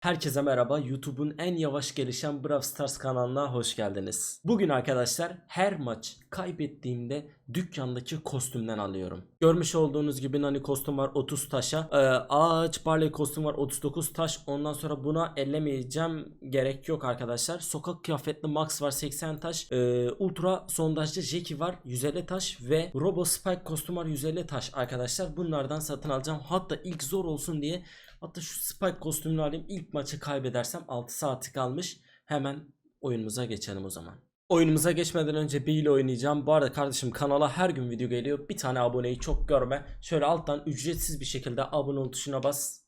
Herkese merhaba. YouTube'un en yavaş gelişen Brawl Stars kanalına hoş geldiniz. Bugün arkadaşlar her maç kaybettiğimde dükkandaki kostümden alıyorum. Görmüş olduğunuz gibi Nani kostüm var 30 taşa. Ee, ağaç Barley kostüm var 39 taş. Ondan sonra buna ellemeyeceğim. Gerek yok arkadaşlar. Sokak kıyafetli Max var 80 taş. Ee, Ultra sondajcı Jackie var 150 taş. Ve Robo Spike kostüm var 150 taş arkadaşlar. Bunlardan satın alacağım. Hatta ilk zor olsun diye Hatta şu Spike kostümünü alayım. İlk maçı kaybedersem 6 saati kalmış. Hemen oyunumuza geçelim o zaman. Oyunumuza geçmeden önce bir ile oynayacağım. Bu arada kardeşim kanala her gün video geliyor. Bir tane aboneyi çok görme. Şöyle alttan ücretsiz bir şekilde abone ol tuşuna bas.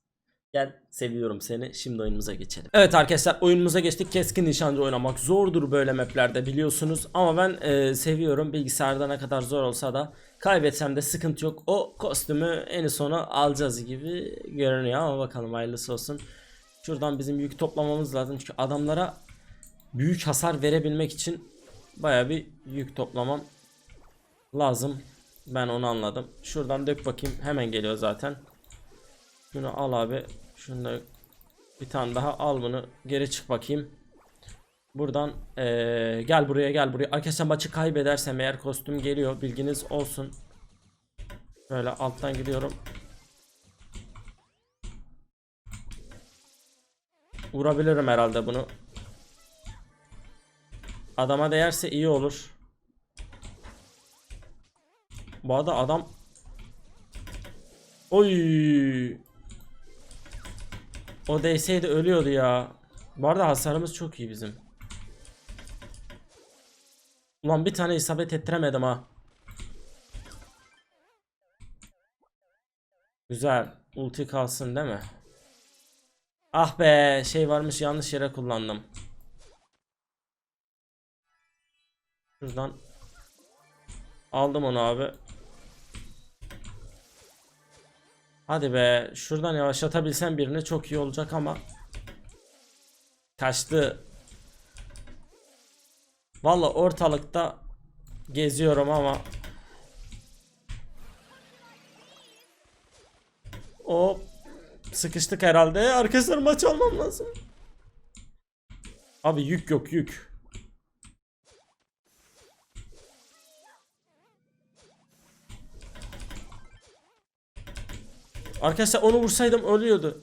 Gel seviyorum seni. Şimdi oyunumuza geçelim. Evet arkadaşlar oyunumuza geçtik. Keskin nişancı oynamak zordur böyle maplerde biliyorsunuz. Ama ben e, seviyorum. Bilgisayarda ne kadar zor olsa da kaybetsem de sıkıntı yok. O kostümü en sona alacağız gibi görünüyor ama bakalım hayırlısı olsun. Şuradan bizim yük toplamamız lazım. Çünkü adamlara büyük hasar verebilmek için baya bir yük toplamam lazım. Ben onu anladım. Şuradan dök bakayım. Hemen geliyor zaten. Şunu al abi. Şunu da bir tane daha al bunu. Geri çık bakayım. Buradan eee, gel buraya gel buraya. Arkadaşlar maçı kaybedersem eğer kostüm geliyor. Bilginiz olsun. Böyle alttan gidiyorum. Vurabilirim herhalde bunu. Adama değerse iyi olur. Bu arada adam Oy. O değseydi ölüyordu ya. Bu arada hasarımız çok iyi bizim. Ulan bir tane isabet ettiremedim ha. Güzel. Ulti kalsın değil mi? Ah be şey varmış yanlış yere kullandım. Şuradan aldım onu abi. Hadi be şuradan yavaşlatabilsem birini çok iyi olacak ama kaçtı. Valla ortalıkta geziyorum ama o sıkıştık herhalde. Arkadaşlar maç almam lazım. Abi yük yok yük. Arkadaşlar onu vursaydım ölüyordu.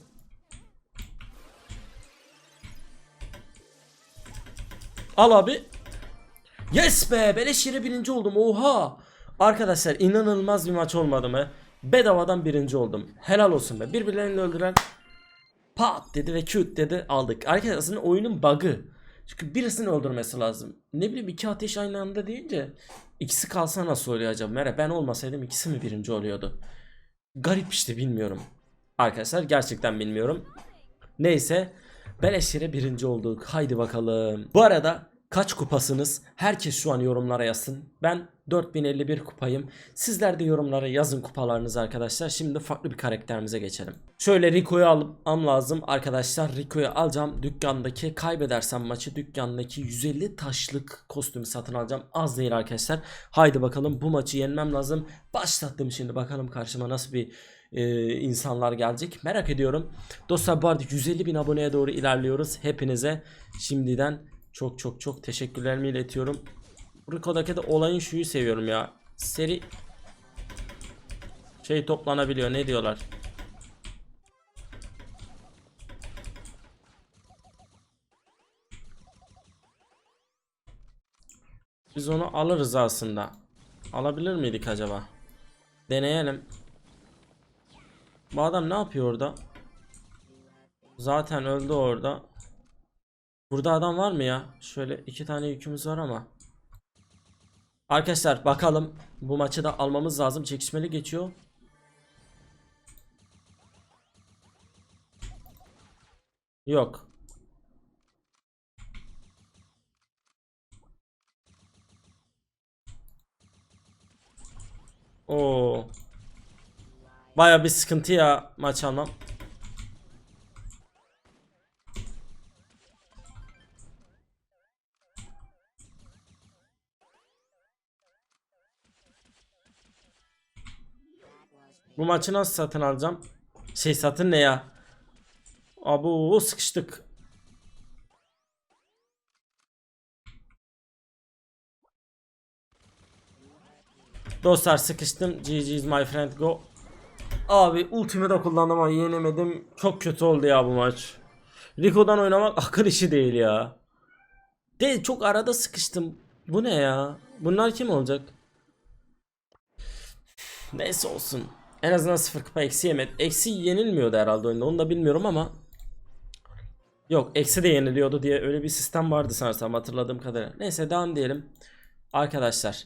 Al abi. Yes be beleş yere birinci oldum oha. Arkadaşlar inanılmaz bir maç olmadı mı? Bedavadan birinci oldum. Helal olsun be. Birbirlerini öldüren pat dedi ve cute dedi aldık. Arkadaşlar aslında oyunun bug'ı. Çünkü birisini öldürmesi lazım. Ne bileyim iki ateş aynı anda deyince ikisi kalsa nasıl oluyor acaba? Mere ben olmasaydım ikisi mi birinci oluyordu? Garip işte bilmiyorum. Arkadaşlar gerçekten bilmiyorum. Neyse beleş yere birinci olduk. Haydi bakalım. Bu arada kaç kupasınız? Herkes şu an yorumlara yazsın. Ben 4051 kupayım. Sizler de yorumlara yazın kupalarınızı arkadaşlar. Şimdi farklı bir karakterimize geçelim. Şöyle Rico'yu almam lazım arkadaşlar. Rico'yu alacağım. Dükkandaki kaybedersem maçı dükkandaki 150 taşlık kostümü satın alacağım. Az değil arkadaşlar. Haydi bakalım bu maçı yenmem lazım. Başlattım şimdi bakalım karşıma nasıl bir e, insanlar gelecek. Merak ediyorum. Dostlar bu arada 150 bin aboneye doğru ilerliyoruz. Hepinize şimdiden çok çok çok teşekkürlerimi iletiyorum. Rico'daki de olayın şuyu seviyorum ya. Seri şey toplanabiliyor ne diyorlar? Biz onu alırız aslında. Alabilir miydik acaba? Deneyelim. Bu adam ne yapıyor orada? Zaten öldü orada. Burada adam var mı ya? Şöyle iki tane yükümüz var ama. Arkadaşlar bakalım. Bu maçı da almamız lazım. Çekişmeli geçiyor. Yok. Oo. Baya bir sıkıntı ya maç almam. Bu maçı nasıl satın alacağım? Şey satın ne ya? Abu sıkıştık. Dostlar sıkıştım. GG's my friend go. Abi ultimi de kullandım ama yenemedim. Çok kötü oldu ya bu maç. Rico'dan oynamak akıl işi değil ya. De çok arada sıkıştım. Bu ne ya? Bunlar kim olacak? Neyse olsun. En azından 0 kupa eksi yemedi. Eksi yenilmiyordu herhalde oyunda. Onu da bilmiyorum ama. Yok eksi de yeniliyordu diye öyle bir sistem vardı sanırsam hatırladığım kadarıyla. Neyse devam diyelim. Arkadaşlar.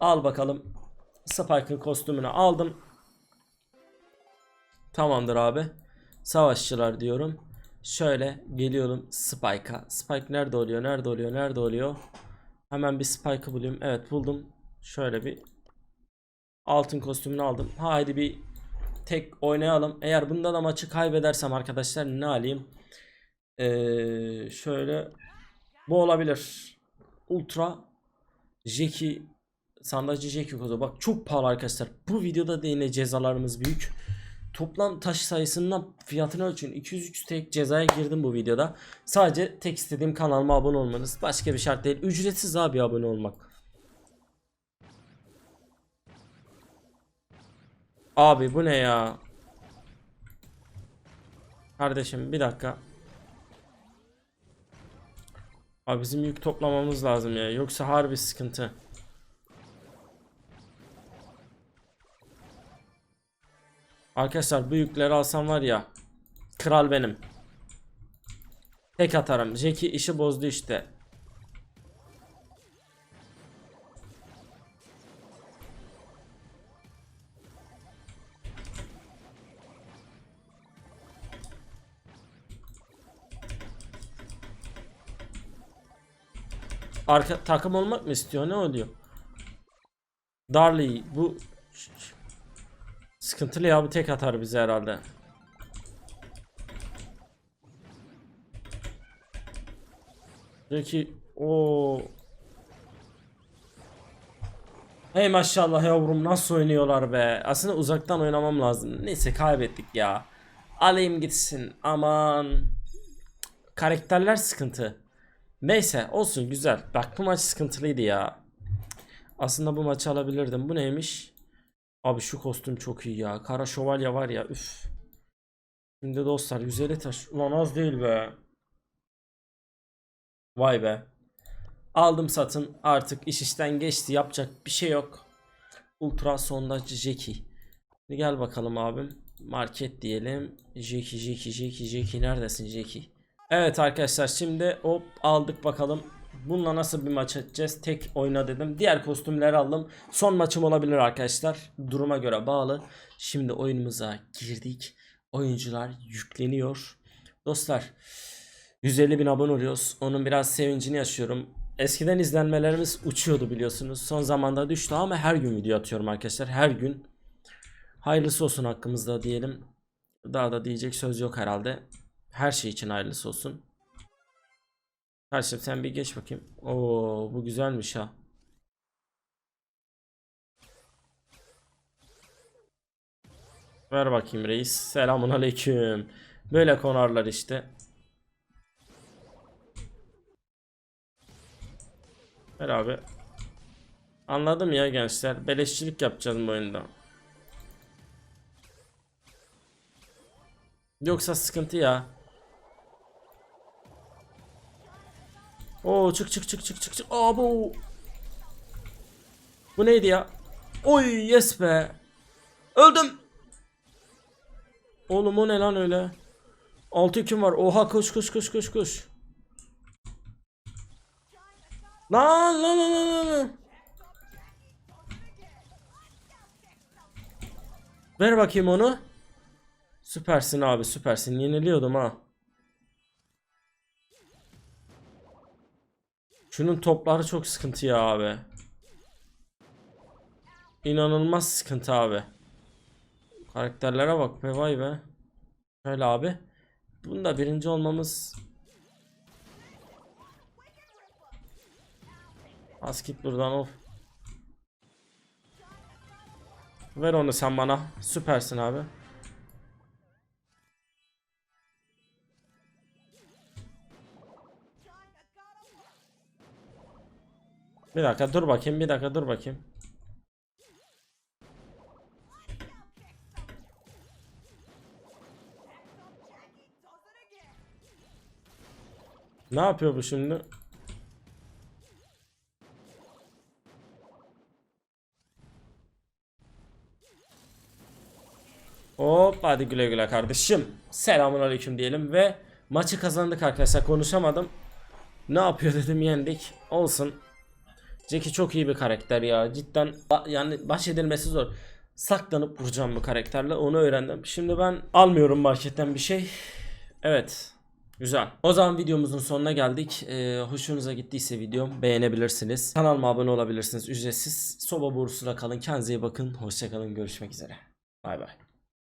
Al bakalım. Spike'ın kostümünü aldım. Tamamdır abi. Savaşçılar diyorum. Şöyle geliyorum Spike'a. Spike nerede oluyor? Nerede oluyor? Nerede oluyor? Hemen bir Spike'ı bulayım. Evet buldum. Şöyle bir altın kostümünü aldım. Haydi bir tek oynayalım. Eğer bunda da maçı kaybedersem arkadaşlar ne alayım? Ee, şöyle bu olabilir. Ultra Jeki sandalcı Jeki kodu. Bak çok pahalı arkadaşlar. Bu videoda da yine cezalarımız büyük. Toplam taş sayısından fiyatını ölçün. 203 tek cezaya girdim bu videoda. Sadece tek istediğim kanalıma abone olmanız. Başka bir şart değil. Ücretsiz abi abone olmak. Abi bu ne ya? Kardeşim bir dakika. Abi bizim yük toplamamız lazım ya. Yoksa harbi sıkıntı. Arkadaşlar bu yükleri alsam var ya. Kral benim. Tek atarım. Jackie işi bozdu işte. Arka takım olmak mı istiyor? Ne oluyor? Darley bu sıkıntılı ya bu tek atar bize herhalde. Peki o Hey maşallah yavrum nasıl oynuyorlar be. Aslında uzaktan oynamam lazım. Neyse kaybettik ya. Alayım gitsin. Aman. Karakterler sıkıntı. Neyse olsun güzel. Bak bu maç sıkıntılıydı ya. Aslında bu maçı alabilirdim. Bu neymiş? Abi şu kostüm çok iyi ya. Kara şövalye var ya üf. Şimdi dostlar 150 taş. Ulan az değil be. Vay be. Aldım satın artık iş işten geçti yapacak bir şey yok. Ultra sondaj Jeki. Şimdi gel bakalım abim. Market diyelim. Jeki Jeki Jeki Jeki neredesin Jeki? Evet arkadaşlar şimdi hop aldık bakalım. Bununla nasıl bir maç edeceğiz? Tek oyna dedim. Diğer kostümleri aldım. Son maçım olabilir arkadaşlar. Duruma göre bağlı. Şimdi oyunumuza girdik. Oyuncular yükleniyor. Dostlar 150 bin abone oluyoruz. Onun biraz sevincini yaşıyorum. Eskiden izlenmelerimiz uçuyordu biliyorsunuz. Son zamanda düştü ama her gün video atıyorum arkadaşlar. Her gün. Hayırlısı olsun hakkımızda diyelim. Daha da diyecek söz yok herhalde. Her şey için hayırlısı olsun. Kardeşim sen bir geç bakayım. Oo bu güzelmiş ha. Ver bakayım reis. Selamun aleyküm. Böyle konarlar işte. Ver abi. Anladım ya gençler. Beleşçilik yapacağız bu oyunda. Yoksa sıkıntı ya. Oo çık çık çık çık çık çık. Aa bu. Bu neydi ya? Oy yes be. Öldüm. Oğlum o ne lan öyle? 6 kim var? Oha koş koş koş koş koş. Lan lan lan lan lan. Ver bakayım onu. Süpersin abi süpersin. Yeniliyordum ha. Şunun topları çok sıkıntı ya abi. İnanılmaz sıkıntı abi. Karakterlere bak be vay be. Şöyle abi. Bunda birinci olmamız Az git buradan of. Ver onu sen bana. Süpersin abi. Bir dakika dur bakayım bir dakika dur bakayım. Ne yapıyor bu şimdi? Hop hadi güle güle kardeşim. Selamun aleyküm diyelim ve maçı kazandık arkadaşlar konuşamadım. Ne yapıyor dedim yendik. Olsun. Jackie çok iyi bir karakter ya. Cidden yani baş edilmesi zor. Saklanıp vuracağım bu karakterle onu öğrendim. Şimdi ben almıyorum marketten bir şey. Evet. Güzel. O zaman videomuzun sonuna geldik. Ee, hoşunuza gittiyse videom beğenebilirsiniz. Kanalıma abone olabilirsiniz. Ücretsiz. Soba borusuna kalın. Kendinize iyi bakın. Hoşçakalın. Görüşmek üzere. Bay bay.